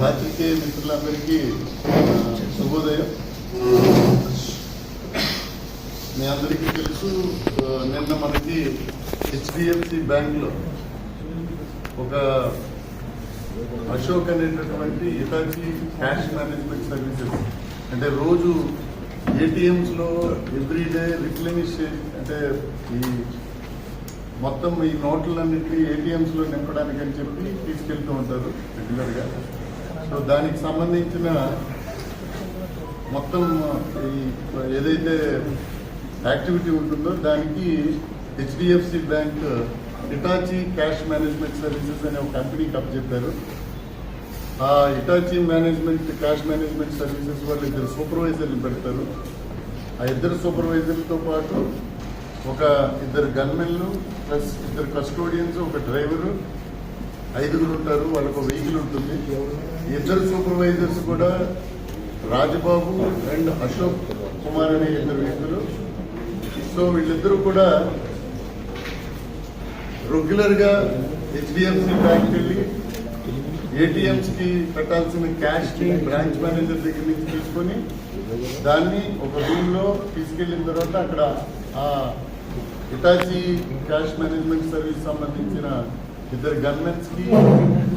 పాత్రికేయ మిత్రులందరికీ శుభోదయం. మీ అందరికీ తెలుసు నిన్న మనకి హెచ్డిఎఫ్సి బ్యాంక్లో ఒక అశోక్ అనేటటువంటి ఇటాచి క్యాష్ మేనేజ్మెంట్ సర్వీసెస్ అంటే రోజు ఏటీఎంస్లో ఎవ్రీడే రిప్లెనిష్ అంటే ఈ మొత్తం ఈ నోట్లన్నింటినీ ఏటీఎంస్లో నింపడానికి అని చెప్పి తీసుకెళ్తూ ఉంటారు రెగ్యులర్గా. సో దానికి సంబంధించిన మొత్తం ఈ ఏదైతే యాక్టివిటీ ఉంటుందో దానికి HDFC bank Hitachi cash management services అనే ఒక కంపెనీకి అప్పచెప్పారు ఆ Hitachi management cash management services వాళ్ళు ఇద్దరు సూపర్వైజర్లు పెడతారు. ఆ ఇద్దరు సూపర్వైజర్లతో పాటు ఒక ఇద్దరు గన్మెన్లు ప్లస్ ఇద్దరు కస్టోడియన్స్ ఒక డ్రైవరు ఐదుగురు ఉంటారు వాళ్ళకు వెహికల్ ఉంటుంది. ఇద్దరు సూపర్వైజర్స్ కూడా రాజబాబు అండ్ అశోక్ కుమార్ అనే ఇద్దరు వ్యక్తులు. సో వీళ్ళిద్దరూ కూడా రెగ్యులర్గా హెచ్డిఎఫ్సి బ్యాంక్ వెళ్ళి ఏటీఎంస్కి పెట్టాల్సిన క్యాష్ని బ్రాంచ్ మేనేజర్ దగ్గర నుంచి తీసుకొని దాన్ని ఒక రూమ్లో తీసుకెళ్ళిన తర్వాత అక్కడ ఆ ఇటాచి క్యాష్ మేనేజ్మెంట్ సర్వీస్ సంబంధించిన ఇద్దరు గన్మెన్స్కి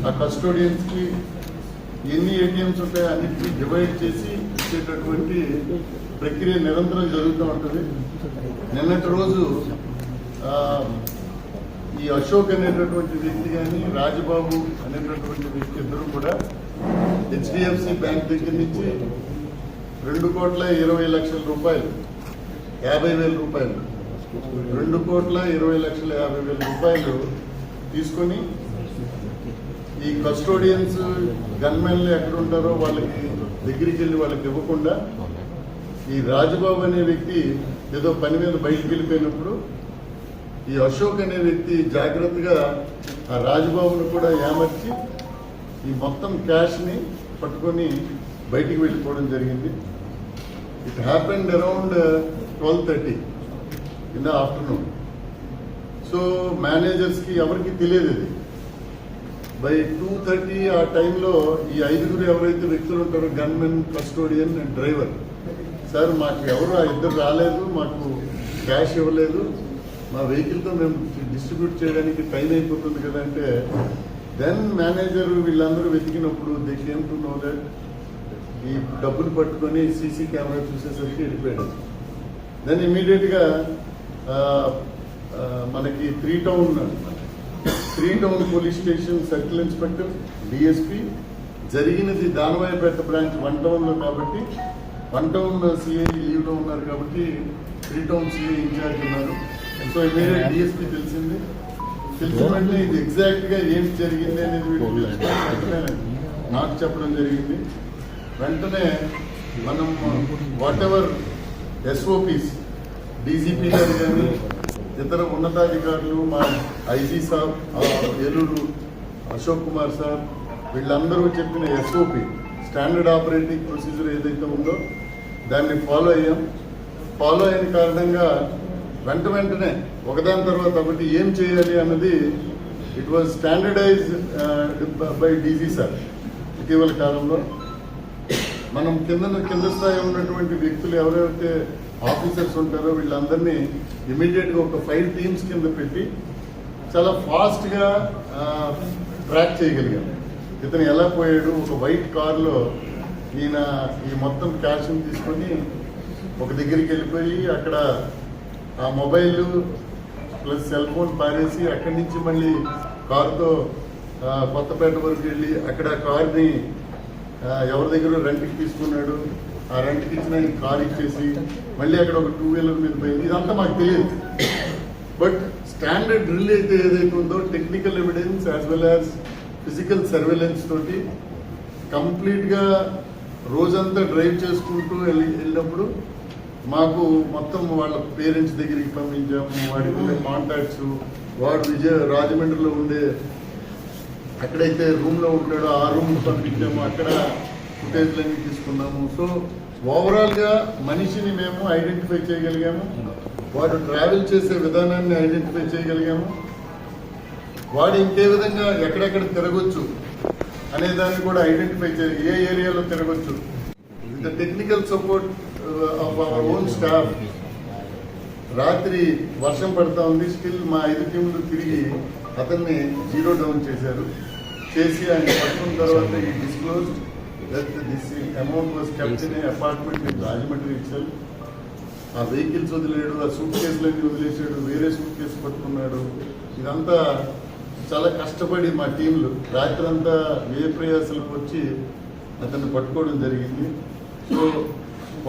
ఆ కస్టోడియన్స్కి ఎన్ని ఏటీఎంస్ ఉంటాయో అన్నిటిని డివైడ్ చేసి ఇచ్చేటటువంటి ప్రక్రియ నిరంతరం జరుగుతూ ఉంటుంది. నిన్నటి రోజు ఈ అశోక్ అనేటటువంటి వ్యక్తి కానీ రాజబాబు అనేటటువంటి వ్యక్తి ఇద్దరు కూడా హెచ్డిఎఫ్సి బ్యాంక్ దగ్గర నుంచి రెండు కోట్ల ఇరవై లక్షల రూపాయలు యాభై వేల రూపాయలు రెండు కోట్ల ఇరవై లక్షల యాభై వేల రూపాయలు తీసుకొని ఈ కస్టోడియన్స్ గన్మెన్లు ఎక్కడ ఉంటారో వాళ్ళకి దగ్గరికి వెళ్ళి వాళ్ళకి ఇవ్వకుండా ఈ రాజబాబు అనే వ్యక్తి ఏదో పని మీద బయటికి వెళ్ళిపోయినప్పుడు ఈ అశోక్ అనే వ్యక్తి జాగ్రత్తగా ఆ రాజబాబును కూడా ఏమర్చి ఈ మొత్తం క్యాష్ని పట్టుకొని బయటికి వెళ్ళిపోవడం జరిగింది. It happened around twelve thirty in the afternoon so మేనేజర్స్కి ఎవరికి తెలియదు ఇది. బై టూ థర్టీ ఆ టైంలో ఈ ఐదుగురు ఎవరైతే వ్యక్తులు ఉంటారో gunmen custodian and driver sir మాకు ఎవరు ఆ ఇద్దరు రాలేదు మాకు క్యాష్ ఇవ్వలేదు. మా వెహికల్తో మేము డిస్ట్రిబ్యూట్ చేయడానికి టైం అయిపోతుంది కదా అంటే దెన్ మేనేజర్ వీళ్ళందరూ వెతికినప్పుడు దిక్ కేమ్ దట్ ఈ డబ్బులు పట్టుకొని సీసీ కెమెరా చూసేసరికి వెళ్ళిపోయాడు. దెన్ ఇమీడియట్గా మనకి three town three town police station circle inspector DSP జరిగినది దానవాయపేట బ్రాంచ్ వన్ టౌన్లో కాబట్టి వన్ టౌన్ సిఐ లీవ్లో ఉన్నారు కాబట్టి త్రీ టౌన్ సిఐ ఇన్ఛార్జ్ ఉన్నారు. సో ఇమీడియట్ డిఎస్పి తెలిసింది. తెలిసిన వెంటనే ఇది ఎగ్జాక్ట్గా ఏం జరిగింది అనేది నాకు చెప్పడం జరిగింది. వెంటనే మనం వాట్ ఎవర్ ఎస్ఓపిస్ డీజీపీ గారు కానీ ఇతర ఉన్నతాధికారులు మా ఐజీ సాబ్ ఏలూరు అశోక్ కుమార్ సార్ వీళ్ళందరూ చెప్పిన ఎస్ఓపి స్టాండర్డ్ ఆపరేటింగ్ ప్రొసీజర్ ఏదైతే ఉందో దాన్ని ఫాలో అయ్యాం. ఫాలో అయిన కారణంగా వెంట వెంటనే ఒకదాని తర్వాత ఒకటి ఏం చేయాలి అన్నది it was standardised by DG sir ఇటీవల కాలంలో. మనం కింద కింద స్థాయి ఉన్నటువంటి వ్యక్తులు ఎవరైతే ఆఫీసర్స్ ఉంటారో వీళ్ళందరినీ ఇమీడియట్గా ఒక ఫైవ్ టీమ్స్ కింద పెట్టి చాలా ఫాస్ట్గా ట్రాక్ చేయగలిగాం. ఇతను ఎలా పోయాడు ఒక వైట్ కార్లో ఈయన ఈ మొత్తం క్యాష్ తీసుకొని ఒక దగ్గరికి వెళ్ళిపోయి అక్కడ ఆ మొబైల్ ప్లస్ సెల్ ఫోన్ పారేసి అక్కడి నుంచి మళ్ళీ కారుతో కొత్తపేట వరకు వెళ్ళి అక్కడ కార్ని ఎవరి దగ్గర రెంట్కి తీసుకున్నాడు ఆ రెంట్కి ఇచ్చిన కార్ ఇచ్చేసి మళ్ళీ అక్కడ ఒక టూ వీలర్ మీద పోయింది. ఇదంతా మాకు తెలియదు. బట్ స్టాండర్డ్ డ్రిల్ అయితే ఏదైతే ఉందో technical evidence as well as physical surveillance తోటి కంప్లీట్గా రోజంతా డ్రైవ్ చేసుకుంటూ వెళ్ళి వెళ్ళినప్పుడు మాకు మొత్తం వాళ్ళ పేరెంట్స్ దగ్గరికి పంపించాము. వాడికి ఉండే కాంటాక్ట్స్ వాడు విజయ రాజమండ్రిలో ఉండే ఎక్కడైతే రూమ్లో ఉంటాడో ఆ రూమ్ పంపించాము. అక్కడ ఫుటేజ్లన్నీ తీసుకున్నాము. సో ఓవరాల్గా మనిషిని మేము ఐడెంటిఫై చేయగలిగాము. వాడు ట్రావెల్ చేసే విధానాన్ని ఐడెంటిఫై చేయగలిగాము. వాడు ఇంకే విధంగా ఎక్కడెక్కడ తిరగొచ్చు అనే దాన్ని కూడా ఐడెంటిఫై చేయ ఏ ఏరియాలో తిరగొచ్చు. With the technical support of our own staff రాత్రి వర్షం పడతా ఉంది. స్టిల్ మా ఐదు టీంలు తిరిగి అతన్ని జీరో డౌన్ చేశారు. చేసి ఆయన పట్టుకున్న తర్వాత ఈ disclose this amount was kept in apartment in Rajahmundry ఇచ్చారు ఆ వెహికల్స్ వదిలేడు ఆ సూట్ కేసులన్నీ వదిలేసాడు వేరే సూట్ కేసు పట్టుకున్నాడు. ఇదంతా చాలా కష్టపడి మా టీంలు రాత్రంతా ఏ ప్రయాసాలకు వచ్చి అతన్ని పట్టుకోవడం జరిగింది. సో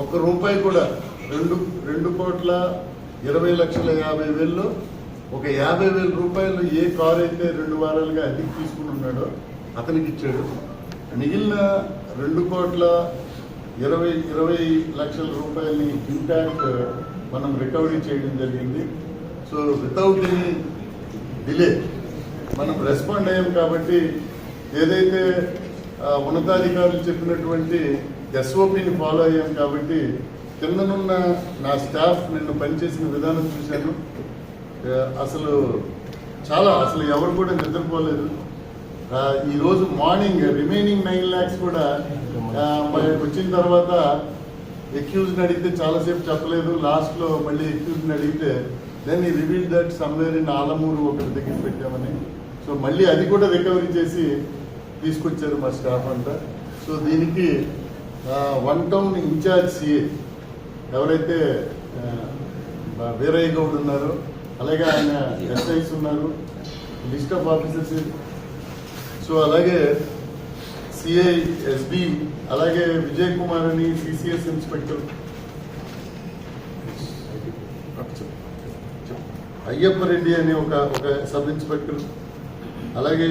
ఒక్క రూపాయి కూడా రెండు రెండు కోట్ల ఇరవై లక్షల యాభై వేల్లో ఒక యాభై వేల రూపాయలు ఏ కారు అయితే రెండు వారాలుగా అద్దెకి తీసుకుని ఉన్నాడో అతనికి ఇచ్చాడు. మిగిలిన రెండు కోట్ల ఇరవై ఇరవై లక్షల రూపాయలని ఇంటాక్ట్ మనం రికవరీ చేయడం జరిగింది. సో వితౌట్ ఎనీ డిలే మనం రెస్పాండ్ అయ్యాం కాబట్టి ఏదైతే ఉన్నతాధికారులు చెప్పినటువంటి ఎస్ఓపిని ఫాలో అయ్యాం కాబట్టి కిందనున్న నా స్టాఫ్ నిన్ను పనిచేసిన విధానం చూశాను. అసలు చాలా అసలు ఎవరు కూడా నిద్రపోలేదు. ఈరోజు ఈ రోజు మార్నింగ్ రిమైనింగ్ నైన్ ల్యాక్స్ కూడా ఆ, వచ్చిన తర్వాత ఎక్యూజ్ని అడిగితే చాలాసేపు చెప్పలేదు. లాస్ట్లో మళ్ళీ ఎక్యూజ్ని అడిగితే దెన్ ఈ reveal that somewhere in Alamuru ఒకటి దగ్గర పెట్టామని. సో మళ్ళీ అది కూడా రికవరీ చేసి తీసుకొచ్చారు మా స్టాఫ్ అంతా. సో దీనికి వన్ టౌన్ ఇన్ఛార్జ్ సిఏ ఎవరైతే వీరయ్య గౌడ్ ఉన్నారో అలాగే ఆయన ఎస్ఐస్ ఉన్నారు. లిస్ట్ ఆఫ్ ఆఫీసర్స్ సో అలాగే సిఐ ఎస్బి అలాగే విజయ్ కుమార్ అని సిసిఎస్ ఇన్స్పెక్టర్ అయ్యప్ప రెడ్డి అని ఒక ఒక సబ్ ఇన్స్పెక్టర్ అలాగే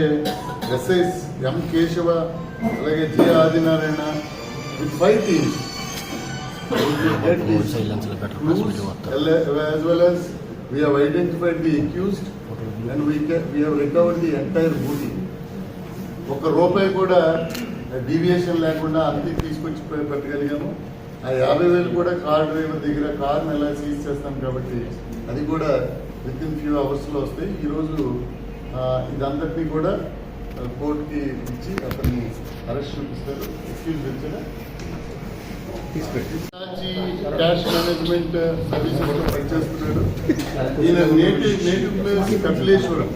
ఎస్ఐస్ ఎం కేశవ అలాగే G Adinarayana with five teams Both silence will better pass video after. as well as we have identified the accused and we can, we have recovered the entire booty. ఒక రూపాయి కూడా deviation లేకుండా అన్ని తీసుకొచ్చి పెట్టగలిగాము. ఆ యాభై వేలు కూడా కార్ డ్రైవర్ దగ్గర కార్ని ఎలా సీజ్ చేస్తాం కాబట్టి అది కూడా విత్ ఇన్ ఫ్యూ అవర్స్లో వస్తాయి. ఈరోజు ఇదంతటినీ కూడా కోర్టుకి ఇచ్చి అతన్ని అరెస్ట్ చూపిస్తారు. ఎక్స్క్యూజ్ తెచ్చారా క్యాష్ మేనేజ్మెంట్ సర్వీసెస్లో పనిచేస్తున్నాడు. ఈయన native native place Kapileswaram.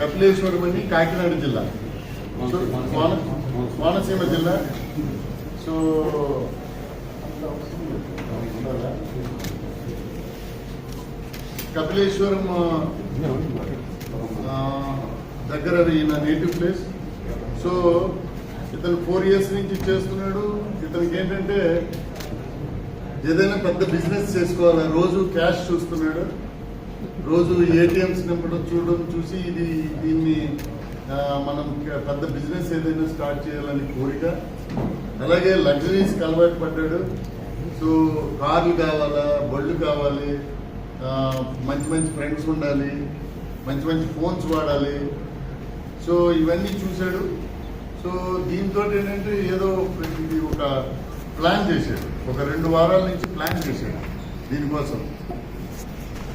Kapileswaram అని కాకినాడ జిల్లా. కోనసీమ జిల్లా. సో కపిలేశ్వరం దగ్గర ఈయన నేటివ్ ప్లేస్ సో ఇతను ఫోర్ ఇయర్స్ నుంచి చేస్తున్నాడు. ఇతనికి ఏంటంటే ఏదైనా పెద్ద బిజినెస్ చేసుకోవాలి. రోజు క్యాష్ చూస్తున్నాడు. రోజు ఏటీఎంస్ నింపడం చూడడం చూసి ఇది దీన్ని మనం పెద్ద బిజినెస్ ఏదైనా స్టార్ట్ చేయాలని కోరిక. అలాగే లగ్జరీస్కి అలవాటు పడ్డాడు. సో కార్లు కావాలా బళ్ళు కావాలి మంచి మంచి ఫ్రెండ్స్ ఉండాలి మంచి మంచి ఫోన్స్ వాడాలి. సో ఇవన్నీ చూశాడు. సో దీంతో ఏంటంటే ఏదో ఇది ఒక ప్లాన్ చేశాడు. ఒక రెండు వారాల నుంచి ప్లాన్ చేశాడు దీనికోసం.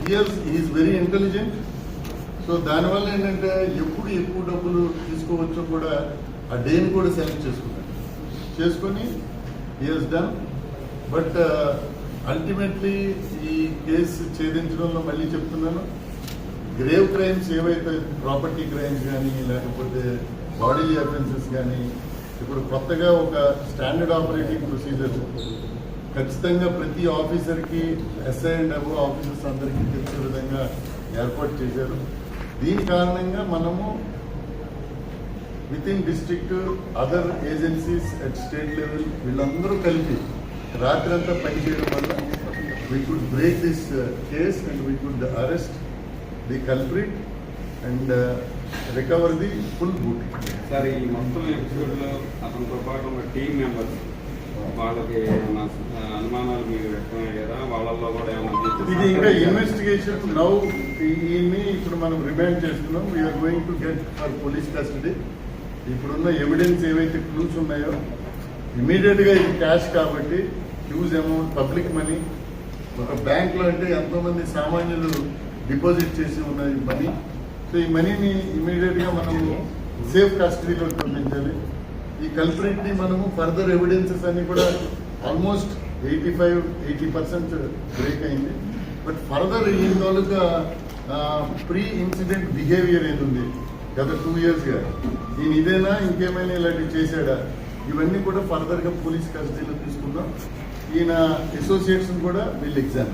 Years is very intelligent so దానివల్ల ఏంటంటే ఎప్పుడు ఎక్కువ డబ్బులు తీసుకోవచ్చో కూడా ఆ డేని కూడా సెలెక్ట్ చేసుకున్నాడు చేసుకొని ఇయర్స్ డన్ బట్ అల్టిమేట్లీ ఈ కేసు ఛేదించడంలో మళ్ళీ చెప్తున్నాను. గ్రేవ్ క్రైమ్స్ ఏవైతే ప్రాపర్టీ క్రైమ్స్ కానీ లేకపోతే బాడీ అఫెన్సెస్ కానీ ఇప్పుడు కొత్తగా ఒక స్టాండర్డ్ ఆపరేటింగ్ ప్రొసీజర్ ఖచ్చితంగా ప్రతి ఆఫీసర్కి ఎస్ఐ అండ్ అబో ఆఫీసర్స్ అందరికీ తెలిసే విధంగా ఏర్పాటు చేశారు. దీని కారణంగా మనము with in district other agencies at state level వీళ్ళందరూ కలిపి రాత్రంతా పనిచేయడం వల్ల we could break this case and we could arrest the culprit and recover the full boot sir ఈ మొత్తం ఎపిసోడ్లో అతనితో పాటు ఒక టీం మెంబర్స్ వాళ్ళకి ఏమైనా అనుమానాలు మీకు వ్యక్తమయ్యారా వాళ్ళల్లో కూడా ఏమైనా ఇది ఇంకా ఇన్వెస్టిగేషన్ నౌ ఈయన్ని ఇప్పుడు మనం రిమాండ్ చేస్తున్నాం. We're going to get for police custody ఇప్పుడున్న ఎవిడెన్స్ ఏవైతే క్లూస్ ఉన్నాయో ఇమీడియట్గా ఇది క్యాష్ కాబట్టి హ్యూజ్ అమౌంట్ పబ్లిక్ మనీ ఒక బ్యాంక్లో అంటే ఎంతో మంది సామాన్యులు డిపాజిట్ చేసి ఉన్న ఈ మనీ సో ఈ మనీని ఇమీడియట్గా మనము సేఫ్ కస్టడీలో పంపించాలి ఈ కల్ప్రిట్ని మనము ఫర్దర్ ఎవిడెన్సెస్ అన్ని కూడా almost eighty five eighty percent break అయింది. బట్ ఫర్దర్ ఈ తాలూకా ప్రీ ఇన్సిడెంట్ బిహేవియర్ ఏది ఉంది గత టూ ఇయర్స్గా. ఈయన ఇదేనా ఇంకేమైనా ఇలాంటివి చేశాడా? ఇవన్నీ కూడా ఫర్దర్గా పోలీస్ కస్టడీలో తీసుకుందాం. ఈయన అసోసియేట్స్ కూడా వీళ్ళు ఎగ్జామ్